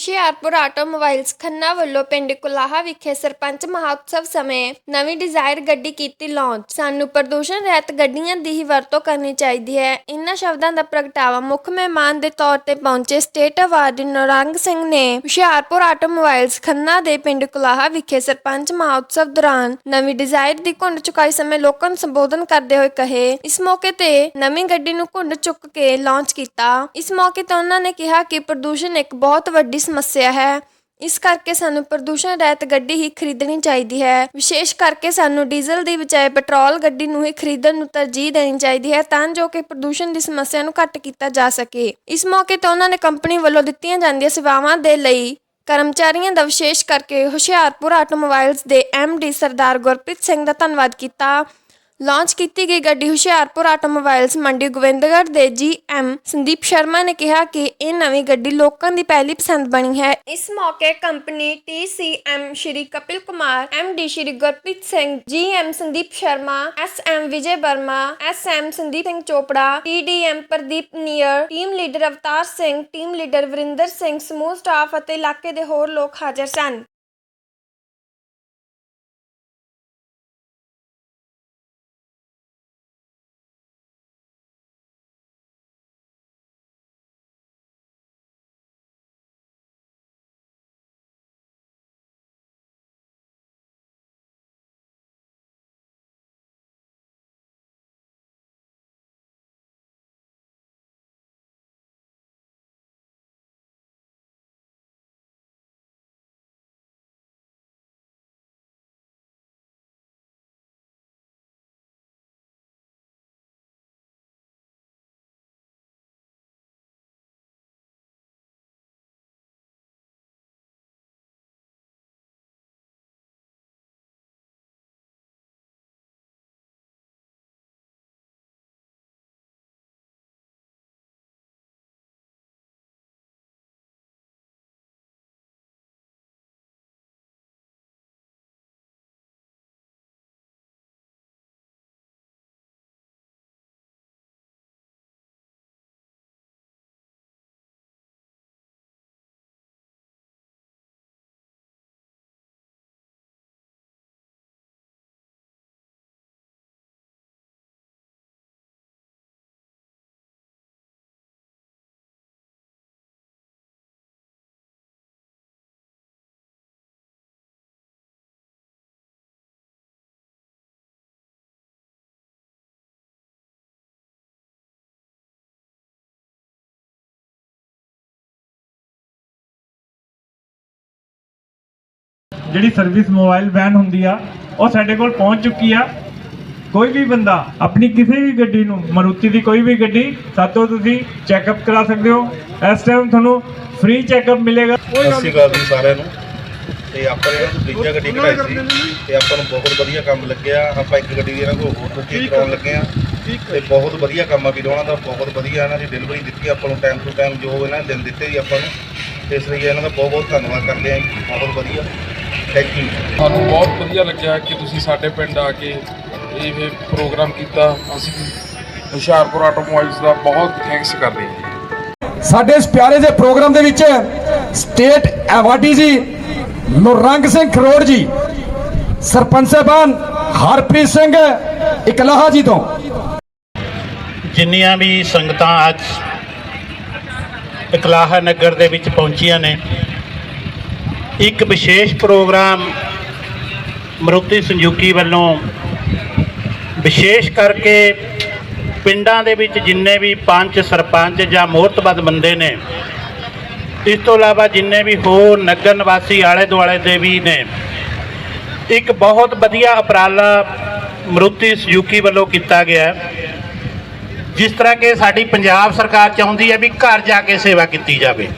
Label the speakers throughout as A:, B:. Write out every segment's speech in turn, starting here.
A: Hoshiarpur automobiles Khanna ਵੱਲੋਂ ਪਿੰਡ ਕੁਲਾਹਾ ਵਿਖੇ ਸਰਪੰਚ ਮਹਾਉਤਸਵ ਸਮੇਂ ਨਵੀਂ ਡਿਜ਼ਾਇਰ ਗੱਡੀ ਕੀਤੀ ਲਾਂਚ ਸਾਨੂੰ ਪ੍ਰਦੂਸ਼ਣ ਰਹਿਤ ਗੱਡੀਆਂ ਦੀ ਹੀ ਵਰਤੋਂ ਕਰਨੀ ਚਾਹੀਦੀ ਹੈ। ਇਨ੍ਹਾਂ ਸ਼ਬਦਾਂ ਦਾ ਪ੍ਰਗਟਾਵਾ ਮੁੱਖ ਮਹਿਮਾਨ ਦੇ ਤੌਰ ਤੇ ਪਹੁੰਚੇ ਸਟੇਟ ਅਵਾਰਡੀ ਨੌਰੰਗ ਸਿੰਘ ਨੇ ਹੁਸ਼ਿਆਰਪੁਰ ਆਟੋਮੋਬਾਈਲਸ ਖੰਨਾ ਦੇ ਪਿੰਡ ਕੁਲਾਹਾ ਵਿਖੇ ਸਰਪੰਚ ਮਹਾਉਤਸਵ ਦੌਰਾਨ ਨਵੀਂ ਡਿਜ਼ਾਇਰ ਦੀ ਘੁੰਡ ਚੁਕਾਈ ਸਮੇਂ ਲੋਕਾਂ ਨੂੰ ਸੰਬੋਧਨ ਕਰਦੇ ਹੋਏ ਕਹੇ। ਇਸ ਮੌਕੇ ਤੇ ਨਵੀਂ ਗੱਡੀ ਨੂੰ ਘੁੰਡ ਚੁੱਕ ਕੇ ਲਾਂਚ ਕੀਤਾ। ਇਸ ਮੌਕੇ ਤੇ ਉਹਨਾਂ ਨੇ ਕਿਹਾ ਕਿ ਪ੍ਰਦੂਸ਼ਣ ਇੱਕ ਬਹੁਤ ਵੱਡੀ ਸਮੱਸਿਆ ਹੈ। ਇਸ ਕਰਕੇ ਸਾਨੂੰ ਪ੍ਰਦੂਸ਼ਣ ਰਹਿਤ ਗੱਡੀ ਹੀ ਖਰੀਦਣੀ ਚਾਹੀਦੀ ਹੈ। ਵਿਸ਼ੇਸ਼ ਕਰਕੇ ਸਾਨੂੰ ਡੀਜ਼ਲ ਦੀ ਬਜਾਏ ਪੈਟਰੋਲ ਗੱਡੀ ਨੂੰ ਹੀ ਖਰੀਦਣ ਨੂੰ ਤਰਜੀਹ ਦੇਣੀ ਚਾਹੀਦੀ ਹੈ ਤਾਂ ਜੋ ਕਿ ਪ੍ਰਦੂਸ਼ਣ ਦੀ ਸਮੱਸਿਆ ਨੂੰ ਘੱਟ ਕੀਤਾ ਜਾ ਸਕੇ। ਇਸ ਮੌਕੇ ਤੇ ਉਹਨਾਂ ਨੇ ਕੰਪਨੀ ਵੱਲੋਂ ਦਿੱਤੀਆਂ ਜਾਂਦੀਆਂ ਸੇਵਾਵਾਂ ਦੇ ਲਈ ਕਰਮਚਾਰੀਆਂ ਦਾ ਵਿਸ਼ੇਸ਼ ਕਰਕੇ ਹੁਸ਼ਿਆਰਪੁਰ ਆਟੋਮੋਬਾਈਲਸ ਦੇ ਡੀ ਸਰਦਾਰ ਗੁਰਪ੍ਰੀਤ ਸਿੰਘ ਦਾ ਧੰਨਵਾਦ ਕੀਤਾ। ਲਾਂਚ ਕੀਤੀ ਗਈ ਗੱਡੀ ਹੁਸ਼ਿਆਰਪੁਰ ਆਟੋਮੋਬਾਈਲਸ ਮੰਡੀ ਗੋਬਿੰਦਗੜ੍ਹ ਦੇ ਜੀਐਮ ਸੰਦੀਪ ਸ਼ਰਮਾ ਨੇ ਕਿਹਾ ਕਿ ਇਹ ਨਵੀਂ ਗੱਡੀ ਲੋਕਾਂ ਦੀ ਪਹਿਲੀ ਪਸੰਦ ਬਣੀ ਹੈ। ਇਸ ਮੌਕੇ company TCM Shri Kapil Kumar MD Shri Gurpreet Singh, GM Sandeep Sharma SM Vijay Verma SM Sandeep Singh Chopra TDM Pradeep Nair, team leader Avtar Singh, team leader Varinder Singh, ਸਮੂਹ ਸਟਾਫ ਅਤੇ ਇਲਾਕੇ ਦੇ ਹੋਰ ਲੋਕ ਹਾਜ਼ਰ ਸਨ।
B: ਜਿਹੜੀ service mobile van ਹੁੰਦੀ ਆ ਉਹ ਸਾਡੇ ਕੋਲ ਪਹੁੰਚ ਚੁੱਕੀ ਆ। ਕੋਈ ਵੀ ਬੰਦਾ ਆਪਣੀ ਕਿਸੇ ਵੀ ਗੱਡੀ ਨੂੰ ਮਾਰੂਤੀ ਦੀ ਕੋਈ ਵੀ ਗੱਡੀ ਸਾਤੋਂ ਤੁਸੀਂ ਚੈੱਕਅਪ ਕਰਾ ਸਕਦੇ ਹੋ। ਇਸ ਟਾਈਮ ਤੁਹਾਨੂੰ ਫ੍ਰੀ ਚੈੱਕਅਪ ਮਿਲੇਗਾ।
C: ਸਤਿ ਸ਼੍ਰੀ ਅਕਾਲ ਜੀ ਸਾਰਿਆਂ ਨੂੰ। ਤੇ ਆਪਾਂ ਨੇ ਬ੍ਰਿਜਾ ਗੱਡੀ ਕਢਾਈ ਸੀ ਤੇ ਆਪਾਂ ਨੂੰ ਬਹੁਤ ਵਧੀਆ ਕੰਮ ਲੱਗਿਆ। ਆਪਾਂ ਇੱਕ ਗੱਡੀ ਦੀ ਇਹਨਾਂ ਕੋਲ ਹੋਰ ਬੁਕਿੰਗ ਕਰਾਉਣ ਲੱਗੇ ਆ ਤੇ ਬਹੁਤ ਵਧੀਆ ਕੰਮ ਆ ਵੀਰ ਉਹਨਾਂ ਦਾ ਬਹੁਤ ਵਧੀਆ ਇਹਨਾਂ ਦੀ ਡਿਲੀਵਰੀ ਦਿੱਤੀ ਆਪਾਂ ਨੂੰ ਟਾਈਮ ਟੂ ਟਾਈਮ ਜੋ ਇਹਨਾਂ ਨੇ ਦਿਨ ਦਿੱਤੇ ਜੀ ਆਪਾਂ ਨੂੰ। ਇਸ ਲਈ ਇਹਨਾਂ ਦਾ ਬਹੁਤ ਬਹੁਤ ਧੰਨਵਾਦ ਕਰਦੇ ਆ ਜੀ। ਬਹੁਤ ਵਧੀਆ। ਥੈਂਕ ਯੂ
D: ਸਾਨੂੰ ਬਹੁਤ ਵਧੀਆ ਲੱਗਿਆ ਕਿ ਤੁਸੀਂ ਸਾਡੇ ਪਿੰਡ ਆ ਕੇ ਇਹ ਪ੍ਰੋਗਰਾਮ ਕੀਤਾ। ਅਸੀਂ ਹੁਸ਼ਿਆਰਪੁਰ ਆਟੋਮੋਬਾਈਲਸ ਦਾ ਬਹੁਤ ਥੈਂਕਸ ਕਰਦੇ ਹਾਂ।
E: ਸਾਡੇ ਇਸ ਪਿਆਰੇ ਜਿਹੇ ਪ੍ਰੋਗਰਾਮ ਦੇ ਵਿੱਚ ਸਟੇਟ ਐਵਾਰਡੀ ਜੀ ਨੁਰੰਗ ਸਿੰਘ ਖਰੋੜ ਜੀ ਸਰਪੰਚ ਸਾਹਿਬਾਨ ਹਰਪ੍ਰੀਤ ਸਿੰਘ ਇਕਲਾਹਾ ਜੀ ਤੋਂ।
F: ਜਿੰਨੀਆਂ ਵੀ ਸੰਗਤਾਂ ਅੱਜ ਇਕਲਾਹਾ ਨਗਰ ਦੇ ਵਿੱਚ ਪਹੁੰਚੀਆਂ ਨੇ ਇੱਕ ਵਿਸ਼ੇਸ਼ ਪ੍ਰੋਗਰਾਮ ਮਰੂਤੀ ਸੰਯੁਕੀ ਵੱਲੋਂ ਵਿਸ਼ੇਸ਼ ਕਰਕੇ ਪਿੰਡਾਂ ਦੇ ਵਿੱਚ ਜਿੰਨੇ ਵੀ ਪੰਚ, ਸਰਪੰਚ ਜਾਂ ਮੋਹਤਬਦ ਬੰਦੇ ਨੇ, ਇਸ ਤੋਂ ਇਲਾਵਾ ਜਿੰਨੇ ਵੀ ਹੋਰ ਨਗਰ ਨਿਵਾਸੀ ਆਲੇ ਦੁਆਲੇ ਦੇ ਵੀ ਨੇ, ਇੱਕ ਬਹੁਤ ਵਧੀਆ ਉਪਰਾਲਾ ਮਰੂਤੀ ਸੁਜ਼ੂਕੀ ਵੱਲੋਂ ਕੀਤਾ ਗਿਆ ਜਿਸ ਤਰ੍ਹਾਂ ਕਿ ਸਾਡੀ ਪੰਜਾਬ ਸਰਕਾਰ ਚਾਹੁੰਦੀ ਹੈ ਵੀ ਘਰ ਜਾ ਕੇ ਸੇਵਾ ਕੀਤੀ ਜਾਵੇ।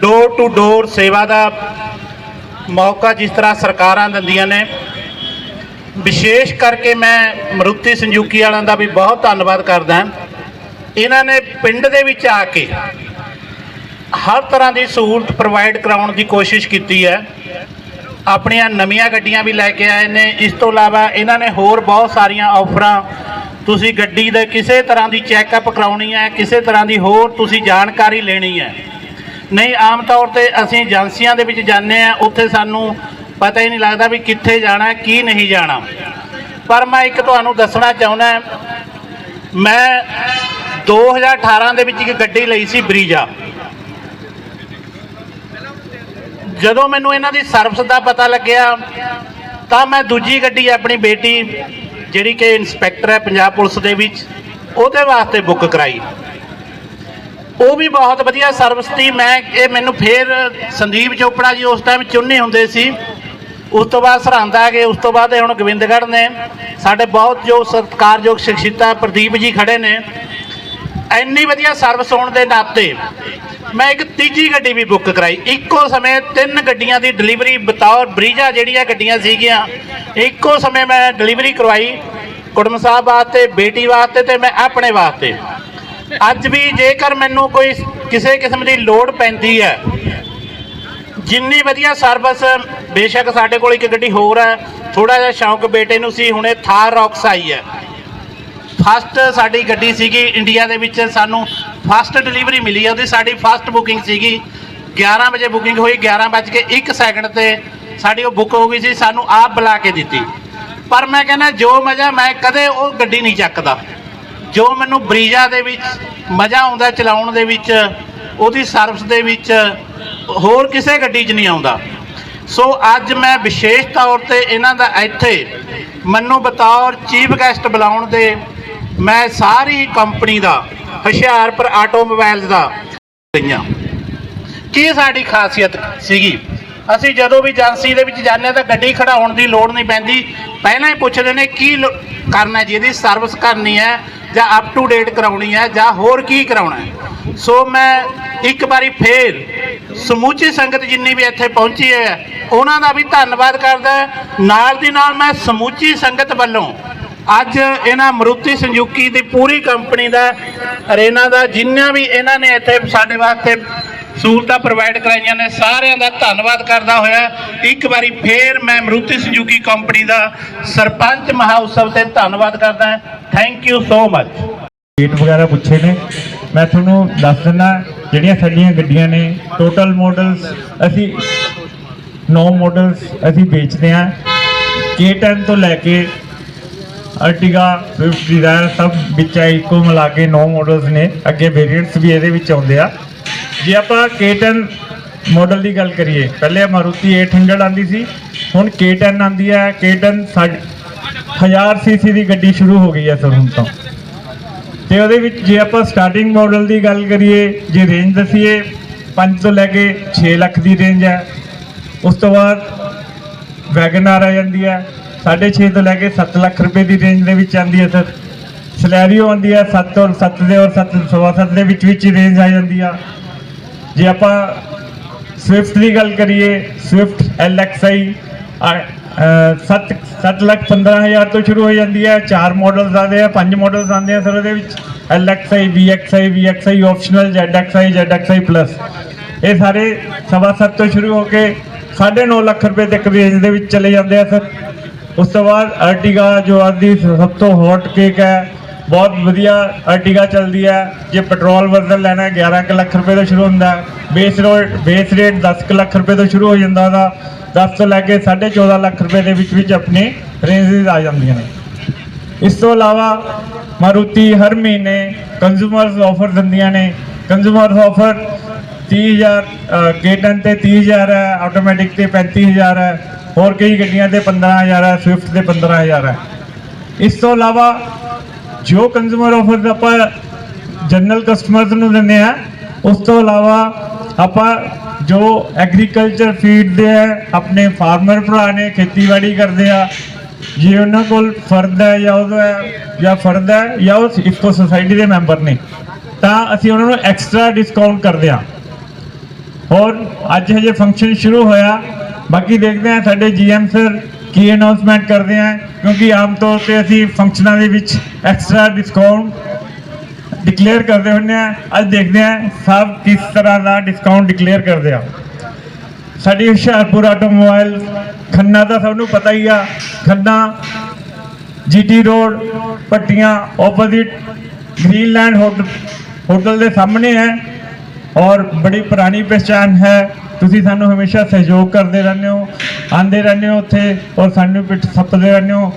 F: ਡੋਰ ਟੂ ਡੋਰ ਸੇਵਾ ਦਾ ਮੌਕਾ ਜਿਸ ਤਰ੍ਹਾਂ ਸਰਕਾਰਾਂ ਦਿੰਦੀਆਂ ਨੇ। ਵਿਸ਼ੇਸ਼ ਕਰਕੇ ਮੈਂ ਮਰੂਤੀ ਸੰਯੁਕੀ ਵਾਲਿਆਂ ਦਾ ਵੀ ਬਹੁਤ ਧੰਨਵਾਦ ਕਰਦਾ ਇਹਨਾਂ ਨੇ ਪਿੰਡ ਦੇ ਵਿੱਚ ਆ ਕੇ ਹਰ ਤਰ੍ਹਾਂ ਦੀ ਸਹੂਲਤ ਪ੍ਰੋਵਾਈਡ ਕਰਾਉਣ ਦੀ ਕੋਸ਼ਿਸ਼ ਕੀਤੀ ਹੈ। ਆਪਣੀਆਂ ਨਵੀਆਂ ਗੱਡੀਆਂ ਵੀ ਲੈ ਕੇ ਆਏ ਨੇ। ਇਸ ਤੋਂ ਇਲਾਵਾ ਇਹਨਾਂ ਨੇ ਹੋਰ ਬਹੁਤ ਸਾਰੀਆਂ ਆਫਰਾਂ ਤੁਸੀਂ ਗੱਡੀ ਦੇ ਕਿਸੇ ਤਰ੍ਹਾਂ ਦੀ ਚੈੱਕਅਪ ਕਰਾਉਣੀ ਹੈ, ਕਿਸੇ ਤਰ੍ਹਾਂ ਦੀ ਹੋਰ ਤੁਸੀਂ ਜਾਣਕਾਰੀ ਲੈਣੀ ਹੈ। ਨਹੀਂ, ਆਮ ਤੌਰ ਤੇ ਅਸੀਂ ਏਜੰਸੀਆਂ ਦੇ ਵਿੱਚ ਜਾਂਦੇ ਆ ਉੱਥੇ ਸਾਨੂੰ ਪਤਾ ਹੀ ਨਹੀਂ ਲੱਗਦਾ ਵੀ ਕਿੱਥੇ ਜਾਣਾ, ਕੀ ਨਹੀਂ ਜਾਣਾ। ਪਰ ਮੈਂ ਇੱਕ ਤੁਹਾਨੂੰ ਦੱਸਣਾ ਚਾਹੁੰਦਾ ਮੈਂ 2018 ਦੇ ਵਿੱਚ ਇੱਕ ਗੱਡੀ ਲਈ ਸੀ ਬਰੀਜਾ। ਜਦੋਂ ਮੈਨੂੰ ਇਹਨਾਂ ਦੀ ਸਰਵਿਸ ਦਾ ਪਤਾ ਲੱਗਿਆ, ਤਾਂ ਮੈਂ ਦੂਜੀ ਗੱਡੀ ਆਪਣੀ ਬੇਟੀ, ਜਿਹੜੀ ਕਿ ਇੰਸਪੈਕਟਰ ਹੈ ਪੰਜਾਬ ਪੁਲਿਸ ਦੇ ਵਿੱਚ, ਉਹਦੇ ਵਾਸਤੇ ਬੁੱਕ ਕਰਾਈ। ਉਹ ਵੀ ਬਹੁਤ ਵਧੀਆ ਸਰਵਿਸ ਸੀ ਮੈਂ ਇਹ ਮੈਨੂੰ ਫੇਰ ਸੰਦੀਪ ਚੋਪੜਾ ਜੀ ਉਸ ਟਾਈਮ ਚੁੰਨੇ ਹੁੰਦੇ ਸੀ। ਉਸ ਤੋਂ ਬਾਅਦ ਸਰਹੰਦ ਆ ਗਏ। ਉਸ ਤੋਂ ਬਾਅਦ ਇਹ ਹੁਣ ਗੋਬਿੰਦਗੜ੍ਹ ਨੇ। ਸਾਡੇ ਬਹੁਤ ਜੋ ਸਤਿਕਾਰਯੋਗ ਸ਼ਖਸੀਅਤਾਂ ਪ੍ਰਦੀਪ ਜੀ ਖੜੇ ਨੇ। ਇੰਨੀ ਵਧੀਆ ਸਰਵਿਸ ਹੋਣ ਦੇ ਨਾਤੇ ਮੈਂ ਇੱਕ ਤੀਜੀ ਗੱਡੀ ਵੀ ਬੁੱਕ ਕਰਾਈ। ਇੱਕੋ ਸਮੇਂ ਤਿੰਨ ਗੱਡੀਆਂ ਦੀ ਡਿਲੀਵਰੀ ਬਤੌਰ ਬਰੀਜਾ ਜਿਹੜੀਆਂ ਗੱਡੀਆਂ ਸੀਗੀਆਂ, ਇੱਕੋ ਸਮੇਂ ਮੈਂ ਡਿਲੀਵਰੀ ਕਰਵਾਈ ਕੁੜਮ ਸਾਹਿਬ ਵਾਸਤੇ, ਬੇਟੀ ਵਾਸਤੇ ਤੇ ਮੈਂ ਆਪਣੇ ਵਾਸਤੇ। ਅੱਜ ਵੀ ਜੇਕਰ ਮੈਨੂੰ ਕੋਈ ਕਿਸੇ ਕਿਸਮ ਦੀ ਲੋੜ ਪੈਂਦੀ ਹੈ, ਜਿੰਨੀ ਵਧੀਆ ਸਰਵਿਸ ਬੇਸ਼ੱਕ ਸਾਡੇ ਕੋਲ ਇੱਕ ਗੱਡੀ ਹੋਰ ਹੈ ਥੋੜਾ ਜਿਹਾ ਸ਼ੌਂਕ ਬੇਟੇ ਨੂੰ ਸੀ, ਹੁਣੇ ਥਾਰ ਰੌਕਸ ਆਈ ਹੈ। ਫਸਟ ਸਾਡੀ ਗੱਡੀ ਸੀਗੀ ਇੰਡੀਆ ਦੇ ਵਿੱਚ, ਸਾਨੂੰ ਫਸਟ ਡਿਲੀਵਰੀ ਮਿਲੀ ਹੈ, ਉਹਦੀ ਸਾਡੀ ਫਸਟ ਬੁਕਿੰਗ ਸੀਗੀ। 11 ਵਜੇ ਬੁਕਿੰਗ ਹੋਈ 11 ਵੱਜ ਕੇ 1 ਸੈਕਿੰਡ ਤੇ ਸਾਡੀ ਉਹ ਬੁੱਕ ਹੋ ਗਈ ਸੀ, ਸਾਨੂੰ ਆਪ ਬੁਲਾ ਕੇ ਦਿੱਤੀ। ਪਰ ਮੈਂ ਕਹਿੰਦਾ, ਜੋ ਮਜ਼ਾ, ਮੈਂ ਕਦੇ ਉਹ ਗੱਡੀ ਨਹੀਂ ਚੱਕਦਾ। ਜੋ ਮੈਨੂੰ ਬਰੀਜਾ ਦੇ ਵਿੱਚ, ਮਜ਼ਾ ਆਉਂਦਾ ਚਲਾਉਣ ਦੇ ਵਿੱਚ, ਉਹਦੀ ਸਰਵਿਸ ਦੇ ਵਿੱਚ, ਹੋਰ ਕਿਸੇ ਗੱਡੀ 'ਚ ਨਹੀਂ ਆਉਂਦਾ। ਸੋ ਅੱਜ ਮੈਂ ਵਿਸ਼ੇਸ਼ ਤੌਰ ਤੇ ਇਹਨਾਂ ਦਾ ਇੱਥੇ, ਮੈਨੂੰ ਬਤੌਰ ਚੀਫ ਗੈਸਟ ਬੁਲਾਉਣ ਦੇ, ਮੈਂ ਸਾਰੀ ਕੰਪਨੀ ਦਾ, ਹੁਸ਼ਿਆਰਪੁਰ ਆਟੋਮੋਬਾਈਲਸ ਦਾ ਗਈਆਂ ਕੀ ਸਾਡੀ ਖਾਸੀਅਤ ਸੀਗੀ? ਅਸੀਂ ਜਦੋਂ ਵੀ ਏਜੰਸੀ ਦੇ ਵਿੱਚ ਜਾਂਦੇ ਹਾਂ ਤਾਂ ਗੱਡੀ ਖੜਾਉਣ ਦੀ ਲੋੜ ਨਹੀਂ ਪੈਂਦੀ। ਪਹਿਲਾਂ ਹੀ ਪੁੱਛਦੇ ਨੇ, ਕੀ ਲੋ- ਕਰਨਾ ਜੀ? ਇਹਦੀ ਸਰਵਿਸ ਕਰਨੀ ਹੈ। ਜਾਂ ਅਪ ਟੂ ਡੇਟ ਕਰਾਉਣੀ ਹੈ ਜਾਂ ਹੋਰ ਕੀ ਕਰਾਉਣਾ ਹੈ। ਸੋ ਮੈਂ ਇੱਕ ਵਾਰੀ ਫੇਰ ਸਮੂਚੀ ਸੰਗਤ ਜਿੰਨੀ ਵੀ ਇੱਥੇ ਪਹੁੰਚੀ ਹੈ, ਉਹਨਾਂ ਦਾ ਵੀ ਧੰਨਵਾਦ ਕਰਦਾ ਨਾਲ ਦੀ ਨਾਲ ਮੈਂ ਸਮੂਚੀ ਸੰਗਤ ਵੱਲੋਂ ਅੱਜ ਇਹਨਾਂ ਮਰੂਤੀ ਸੰਜੂਕੀ ਦੀ ਪੂਰੀ ਕੰਪਨੀ ਦਾ, ਅਰੇਨਾ ਦਾ ਜਿੰਨਾ ਵੀ ਇਹਨਾਂ ਨੇ ਇੱਥੇ ਸਾਡੇ ਵਾਸਤੇ ਸਹੂਲਤਾਂ ਪ੍ਰੋਵਾਈਡ ਕਰਾਈਆਂ ਨੇ, ਸਾਰਿਆਂ ਦਾ ਧੰਨਵਾਦ ਕਰਦਾ ਹੋਇਆ। ਇੱਕ ਵਾਰੀ ਫੇਰ ਮੈਂ ਮਰੂਤੀ ਸੰਜੂਕੀ ਕੰਪਨੀ ਦਾ ਸਰਪੰਚ ਮਹਾਉਤਸਵ ਤੇ ਧੰਨਵਾਦ ਕਰਦਾ thank you so much
B: rate ਵਗੈਰਾ ਪੁੱਛੇ ਨੇ। ਮੈਂ ਤੁਹਾਨੂੰ ਦੱਸ ਦਿੰਦਾ, ਜਿਹੜੀਆਂ ਸਾਡੀਆਂ ਗੱਡੀਆਂ ਨੇ ਟੋਟਲ ਮਾਡਲਸ ਅਸੀਂ 9 ਮਾਡਲਸ ਅਸੀਂ ਵੇਚਦੇ ਹਾਂ। K10 ਤੋਂ ਲੈ ਕੇ ਅਰਟੀਗਾ ਸਵਿਫਟ ਡਿਜ਼ਾਇਰ ਸਭ ਵਿੱਚ ਇੱਕੋ ਮਿਲਾ ਕੇ 9 ਮਾਡਲਸ ਨੇ। ਅੱਗੇ ਵੇਰੀਐਂਟਸ ਵੀ ਇਹਦੇ ਵਿੱਚ ਆਉਂਦੇ ਆ। ਜੇ ਆਪਾਂ K10 ਮਾਡਲ ਦੀ ਗੱਲ ਕਰੀਏ, ਪਹਿਲੇ ਮਾਰੂਤੀ 800 ਆਂਦੀ ਸੀ, ਹੁਣ K10 ਆਂਦੀ ਹੈ K10 1000 ਸੀਸੀ ਦੀ ਗੱਡੀ ਸ਼ੁਰੂ ਹੋ ਗਈ ਹੈ ਸਰ ਹੁਣ ਤੋਂ। ਤੇ ਉਹਦੇ ਵਿੱਚ ਜੇ ਆਪਾਂ ਸਟਾਰਟਿੰਗ ਮਾਡਲ ਦੀ ਗੱਲ ਕਰੀਏ, ਜੇ ਰੇਂਜ ਦਸੀਏ 5 ਤੋਂ ਲੈ ਕੇ 6 ਲੱਖ ਦੀ ਰੇਂਜ ਹੈ। ਉਸ ਤੋਂ ਬਾਅਦ ਵੈਗਨਾਰ ਆ ਜਾਂਦੀ ਹੈ 6.5 ਤੋਂ ਲੈ ਕੇ 7 ਲੱਖ ਰੁਪਏ ਦੀ ਰੇਂਜ ਦੇ ਵਿੱਚ ਆਉਂਦੀ ਹੈ ਸਰ। ਸਲੈਰੀਓ ਆਉਂਦੀ ਹੈ 7 ਔਰ 7 ਦੇ ਔਰ 7 ਸਵਾ 7 ਦੇ ਵਿੱਚ ਵਿੱਚ ਰੇਂਜ ਆ ਜਾਂਦੀ ਆ। ਜੇ ਆਪਾਂ ਸਵਿਫਟ ਦੀ ਗੱਲ ਕਰੀਏ ਸਵਿਫਟ LXI 7 7 ਲੱਖ 15000 ਤੋਂ ਸ਼ੁਰੂ ਹੋ ਜਾਂਦੀ ਹੈ। ਚਾਰ ਮਾਡਲਸ ਆਉਂਦੇ ਆ, ਪੰਜ ਮਾਡਲਸ ਆਉਂਦੇ ਆ ਸਰ ਉਹਦੇ ਵਿੱਚ। LXI VXI VXI optional ZXI ZXI plus ਇਹ ਸਾਰੇ ਸਵਾ ਸੱਤ ਤੋਂ ਸ਼ੁਰੂ ਹੋ ਕੇ 9.5 ਲੱਖ ਰੁਪਏ ਤੱਕ ਰੇਂਜ ਦੇ ਵਿੱਚ ਚਲੇ ਜਾਂਦੇ ਆ ਸਰ। ਉਸ ਤੋਂ ਬਾਅਦ ਅਰਟਿਗਾ ਜੋ ਅੱਜ ਦੀ ਸਭ ਤੋਂ ਹੌਟ ਕੇਕ ਹੈ ਬਹੁਤ ਵਧੀਆ ਅਰਟਿਗਾ ਚੱਲਦੀ ਹੈ। ਜੇ ਪੈਟਰੋਲ ਵਰਜ਼ਨ ਲੈਣਾ ਹੈ 11 ਕੁ ਲੱਖ ਰੁਪਏ ਤੋਂ ਸ਼ੁਰੂ ਹੁੰਦਾ ਬੇਸ ਰੇਟ ਬੇਸ ਰੇਟ 10 ਕੁ ਲੱਖ ਰੁਪਏ ਤੋਂ ਸ਼ੁਰੂ ਹੋ ਜਾਂਦਾ ਉਹਦਾ। 10 ਤੋਂ ਲੈ ਕੇ 14.5 ਲੱਖ ਰੁਪਏ ਦੇ ਵਿੱਚ ਵਿੱਚ ਆਪਣੇ ਰੇਂਜਸ ਆ ਜਾਂਦੀਆਂ ਨੇ। ਇਸ ਤੋਂ ਇਲਾਵਾ ਮਾਰੂਤੀ ਹਰ ਮਹੀਨੇ ਕੰਜ਼ੂਮਰਸ ਆਫਰ ਦਿੰਦੀਆਂ ਨੇ। ਕੰਜ਼ੂਮਰਸ ਆਫਰ 30000 K10 ਤੇ 30000 ਹੈ ਆਟੋਮੈਟਿਕ ਤੇ 35000 ਹੈ। ਹੋਰ ਕਈ ਗੱਡੀਆਂ ਤੇ 15000 ਹੈ ਸਵਿਫਟ ਤੇ 15000 ਹੈ। ਇਸ ਤੋਂ ਇਲਾਵਾ ਜੋ ਕੰਜ਼ੂਮਰ ਆਫਰਸ ਆਪਾਂ ਜਨਰਲ ਕਸਟਮਰਸ ਨੂੰ ਦਿੰਦੇ ਆ ਉਸ ਤੋਂ ਇਲਾਵਾ ਆਪਾਂ ਜੋ ਐਗਰੀਕਲਚਰ ਫੀਡ ਦੇ ਹੈ, ਆਪਣੇ ਫਾਰਮਰ ਭਰਾ ਨੇ ਖੇਤੀਬਾੜੀ ਕਰਦੇ ਆ, ਜੇ ਉਹਨਾਂ ਕੋਲ ਫਰਦ ਹੈ ਜਾਂ ਉਹਦਾ ਹੈ, ਜਾਂ ਫਰਦ ਹੈ ਜਾਂ ਉਹ ਇਫਕੋ ਸੁਸਾਇਟੀ ਦੇ ਮੈਂਬਰ ਨੇ, ਤਾਂ ਅਸੀਂ ਉਹਨਾਂ ਨੂੰ ਐਕਸਟਰਾ ਡਿਸਕਾਊਂਟ ਕਰਦੇ ਆ ਔਰ ਅੱਜ ਹਜੇ ਫੰਕਸ਼ਨ ਸ਼ੁਰੂ ਹੋਇਆ, ਬਾਕੀ ਦੇਖਦੇ ਹਾਂ ਸਾਡੇ ਜੀਐਮ ਸਰ ਕੀ ਅਨਾਉਂਸਮੈਂਟ ਕਰਦੇ ਹਾਂ ਕਿਉਂਕਿ ਆਮ ਤੌਰ ਤੇ ਅਸੀਂ ਫੰਕਸ਼ਨਾਂ ਦੇ ਵਿੱਚ ਐਕਸਟਰਾ ਡਿਸਕਾਊਂਟ ਡਿਕਲੇਅਰ ਕਰਦੇ ਹੁੰਦੇ ਆ। ਅੱਜ ਦੇਖਦੇ ਆ ਸਭ ਕਿਸ ਤਰ੍ਹਾਂ ਦਾ ਡਿਸਕਾਊਂਟ ਡਿਕਲੇਅਰ ਕਰਦੇ ਆ। ਸਾਡੀ ਹੁਸ਼ਿਆਰਪੁਰ ਆਟੋਮੋਬਾਈਲ ਖੰਨਾ ਦਾ ਸਭ ਨੂੰ ਪਤਾ ਹੀ ਆ। ਖੰਨਾ ਜੀਟੀ ਰੋਡ ਪੱਟੀਆਂ ਆਪੋਜ਼ਿਟ ਗ੍ਰੀਨਲੈਂਡ ਹੋਟਲ ਹੋਟਲ ਦੇ ਸਾਹਮਣੇ ਹੈ। ਔਰ ਬੜੀ ਪੁਰਾਣੀ ਪਛਾਣ ਹੈ। ਤੁਸੀਂ ਸਾਨੂੰ ਹਮੇਸ਼ਾ ਸਹਿਯੋਗ ਕਰਦੇ ਰਹਿੰਦੇ ਹੋ ਆਂਦੇ ਰਹਿੰਦੇ ਹੋ ਉੱਥੇ ਔਰ ਸਾਨੂੰ ਪਿੱਠ ਥੱਪਦੇ ਰਹਿੰਦੇ ਹੋ।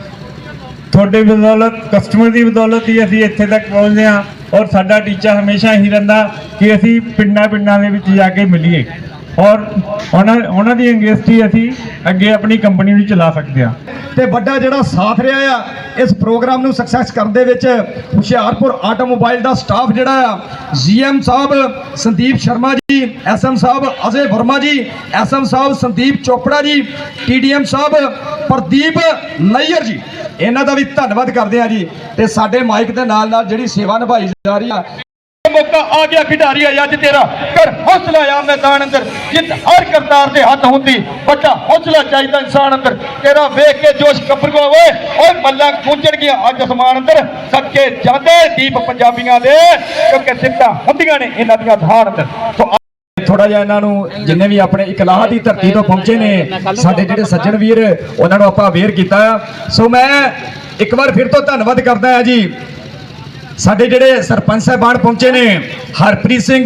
B: ਤੁਹਾਡੇ ਬਦੌਲਤ ਕਸਟਮਰ ਦੀ ਬਦੌਲਤ ਹੀ ਅਸੀਂ ਇੱਥੇ ਤੱਕ ਪਹੁੰਚਦੇ ਹਾਂ ਔਰ ਸਾਡਾ ਟੀਚਾ ਹਮੇਸ਼ਾ ਹੀ ਰਹਿੰਦਾ ਕਿ ਅਸੀਂ ਪਿੰਡਾਂ ਪਿੰਡਾਂ ਦੇ ਵਿੱਚ ਜਾ ਕੇ ਮਿਲੀਏ। ਔਰ ਉਹਨਾਂ ਉਹਨਾਂ ਦੀ ਅੰਗੇਸਟੀ ਅਸੀਂ ਅੱਗੇ ਆਪਣੀ ਕੰਪਨੀ ਨੂੰ ਚਲਾ ਸਕਦੇ ਹਾਂ।
E: ਤੇ ਵੱਡਾ ਜਿਹੜਾ ਸਾਥ ਰਿਹਾ ਆ, ਇਸ ਪ੍ਰੋਗਰਾਮ ਨੂੰ ਸਕਸੈਸ ਕਰਨ ਦੇ ਵਿੱਚ ਹੁਸ਼ਿਆਰਪੁਰ ਆਟੋਮੋਬਾਈਲ ਦਾ ਸਟਾਫ ਜਿਹੜਾ ਆ ਜੀਐਮ ਸਾਹਿਬ, ਸੰਦੀਪ ਸ਼ਰਮਾ ਜੀ ਐਸਐਮ ਸਾਹਿਬ, ਅਜੇ ਵਰਮਾ ਜੀ ਐਸਐਮ ਸਾਹਿਬ, ਸੰਦੀਪ ਚੋਪੜਾ ਜੀ ਟੀਡੀਐਮ ਸਾਹਿਬ, ਪ੍ਰਦੀਪ ਨਈਅਰ ਜੀ। ਇਹਨਾਂ ਦਾ ਵੀ ਧੰਨਵਾਦ ਕਰਦੇ ਆ ਜੀ। ਤੇ ਸਾਡੇ ਮਾਈਕ ਦੇ ਨਾਲ ਨਾਲ ਜਿਹੜੀ ਸੇਵਾ ਨਿਭਾਈ ਜਾ ਰਹੀ ਆ
G: ਮੌਕਾ ਆ ਗਿਆ ਖਿਡਾਰੀ ਆ ਅੱਜ ਤੇਰਾ। ਕਰ ਹੌਸਲਾ ਆ ਮੈਦਾਨ ਅੰਦਰ। ਜਿੱਤ ਹਰ ਕਰਤਾਰ ਦੇ ਹੱਥ ਹੁੰਦੀ। ਵੱਡਾ ਹੌਸਲਾ ਚਾਹੀਦਾ ਇਨਸਾਨ ਅੰਦਰ। ਤੇਰਾ ਵੇਖ ਕੇ ਜੋਸ਼ ਕੱਪੜ ਗੋ ਓਏ। ਓਏ ਮੱਲਾਂ ਗੂੰਜਣ ਗਿਆ ਅੱਜ ਅਸਮਾਨ ਅੰਦਰ। ਸੱਚੇ ਜਾਂਦੇ ਦੀਪ ਪੰਜਾਬੀਆਂ ਦੇ। ਕਿਉਂਕਿ ਸਿੱਧਾ ਹੁੰਦੀਆਂ ਨੇ ਇਹਨਾਂ ਦੀਆਂ ਧਾਨ ਅੰਦਰ। ਸੋ
E: ਥੋੜਾ ਜਿਹਾ ਇਹਨਾਂ ਨੂੰ ਜਿੰਨੇ ਵੀ ਆਪਣੇ ਇਕਲਾਹ ਦੀ ਧਰਤੀ ਤੋਂ ਪਹੁੰਚੇ ਨੇ, ਸਾਡੇ ਜਿਹੜੇ ਸੱਜਣ ਵੀਰ, ਉਹਨਾਂ ਨੂੰ ਆਪਾਂ ਅਵੇਅਰ ਕੀਤਾ। ਆ ਸੋ ਮੈਂ ਇੱਕ ਵਾਰ ਫਿਰ ਤੋਂ ਧੰਨਵਾਦ ਕਰਦਾ ਹਾਂ ਜੀ। ਸਾਡੇ ਜਿਹੜੇ ਸਰਪੰਚ ਸਾਹਿਬਾਨ ਪਹੁੰਚੇ ਨੇ, ਹਰਪ੍ਰੀਤ ਸਿੰਘ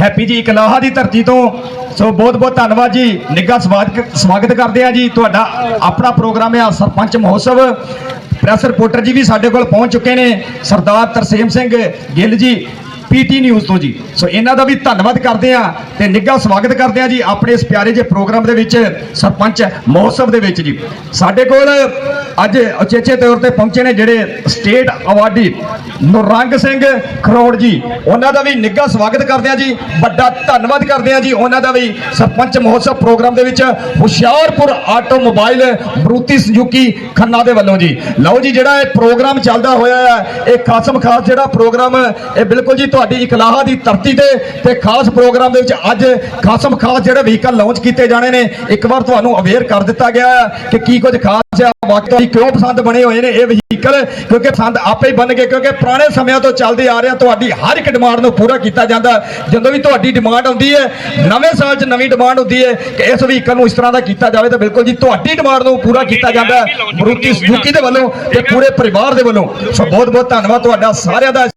E: ਹੈਪੀ ਜੀ ਇਕਲਾਹਾ ਦੀ ਧਰਤੀ ਤੋਂ। ਸੋ ਬਹੁਤ ਬਹੁਤ ਧੰਨਵਾਦ ਜੀ। ਨਿੱਘਾ ਸਵਾਗਤ ਸਵਾਗਤ ਕਰਦੇ ਆ ਜੀ। ਤੁਹਾਡਾ ਆਪਣਾ ਪ੍ਰੋਗਰਾਮ ਹੈ ਸਰਪੰਚ ਮਹੋਤਸਵ। ਪ੍ਰੈਸ ਰਿਪੋਰਟਰ ਜੀ ਵੀ ਸਾਡੇ ਕੋਲ ਪਹੁੰਚ ਚੁੱਕੇ ਨੇ। ਸਰਦਾਰ ਤਰਸੇਮ ਸਿੰਘ ਗਿੱਲ ਜੀ ਪੀਟੀ ਨਿਊਜ਼ ਤੋਂ ਜੀ। ਸੋ ਇਹਨਾਂ ਦਾ ਵੀ ਧੰਨਵਾਦ ਕਰਦੇ ਆ ਤੇ ਨਿੱਘਾ ਸਵਾਗਤ ਕਰਦੇ ਆ ਜੀ ਆਪਣੇ ਇਸ ਪਿਆਰੇ ਜਿਹੇ ਪ੍ਰੋਗਰਾਮ ਦੇ ਵਿੱਚ ਸਰਪੰਚ ਮਹੋਤਸਵ ਦੇ ਵਿੱਚ ਜੀ। ਸਾਡੇ ਕੋਲ ਅੱਜ ਉਚੇਚੇ ਤੌਰ ਤੇ ਪਹੁੰਚੇ ਨੇ ਜਿਹੜੇ ਸਟੇਟ ਅਵਾਰਡੀ ਨੁਰੰਗ ਸਿੰਘ ਖਰੋੜ ਜੀ। ਉਹਨਾਂ ਦਾ ਵੀ ਨਿੱਘਾ ਸਵਾਗਤ ਕਰਦੇ ਆ ਜੀ। ਵੱਡਾ ਧੰਨਵਾਦ ਕਰਦੇ ਆ ਜੀ ਉਹਨਾਂ ਦਾ ਵੀ ਸਰਪੰਚ ਮਹੋਤਸਵ ਪ੍ਰੋਗਰਾਮ ਦੇ ਵਿੱਚ ਹੁਸ਼ਿਆਰਪੁਰ ਆਟੋਮੋਬਾਈਲ ਬਰੂਤੀ ਸੁਜ਼ੂਕੀ ਖੰਨਾ ਦੇ ਵੱਲੋਂ ਜੀ। ਲਓ ਜੀ, ਜਿਹੜਾ ਇਹ ਪ੍ਰੋਗਰਾਮ ਚੱਲਦਾ ਹੋਇਆ ਹੈ, ਇਹ ਖਾਸਮ ਖਾਸ ਜਿਹੜਾ ਪ੍ਰੋਗਰਾਮ ਇਹ ਬਿਲਕੁਲ ਜੀ ਤੁਹਾਡੀ ਇਕਲਾਹਾ ਦੀ ਧਰਤੀ ਤੇ ਤੇ ਖਾਸ ਪ੍ਰੋਗਰਾਮ ਦੇ ਵਿੱਚ ਅੱਜ ਖਾਸਮ ਖਾਸ ਜਿਹੜੇ ਵਹੀਕਲ ਲਾਂਚ ਕੀਤੇ ਜਾਣੇ ਨੇ, ਇੱਕ ਵਾਰ ਤੁਹਾਨੂੰ ਅਵੇਅਰ ਕਰ ਦਿੱਤਾ ਗਿਆ ਹੈ ਕਿ ਕੀ ਕੁਝ ਖਾਸ ਹੈ ਵਾਕਈ ਕਿਉਂ ਪਸੰਦ ਬਣੇ ਹੋਏ ਨੇ ਇਹ ਵਹੀਕਲ ਕਿਉਂਕਿ ਪਸੰਦ ਆਪੇ ਹੀ ਬਣ ਗਏ, ਕਿਉਂਕਿ ਪੁਰਾਣੇ ਸਮਿਆਂ ਤੋਂ ਚੱਲਦੇ ਆ ਰਿਹਾ, ਤੁਹਾਡੀ ਹਰ ਇੱਕ ਡਿਮਾਂਡ ਨੂੰ ਪੂਰਾ ਕੀਤਾ ਜਾਂਦਾ ਜਦੋਂ ਵੀ ਤੁਹਾਡੀ ਡਿਮਾਂਡ ਆਉਂਦੀ ਹੈ, ਨਵੇਂ ਸਾਲ 'ਚ ਨਵੀਂ ਡਿਮਾਂਡ ਹੁੰਦੀ ਹੈ ਕਿ ਇਸ ਵਹੀਕਲ ਨੂੰ ਇਸ ਤਰ੍ਹਾਂ ਦਾ ਕੀਤਾ ਜਾਵੇ, ਤਾਂ ਬਿਲਕੁਲ ਜੀ ਤੁਹਾਡੀ ਡਿਮਾਂਡ ਨੂੰ ਪੂਰਾ ਕੀਤਾ ਜਾਂਦਾ ਹੈ। ਮਰੂਤੀ ਸੁਜ਼ੂਕੀ ਦੇ ਵੱਲੋਂ ਤੇ ਪੂਰੇ ਪਰਿਵਾਰ ਦੇ ਵੱਲੋਂ। ਸੋ ਬਹੁਤ ਬਹੁਤ ਧੰਨਵਾਦ ਤੁਹਾਡਾ ਸਾਰਿਆਂ ਦਾ।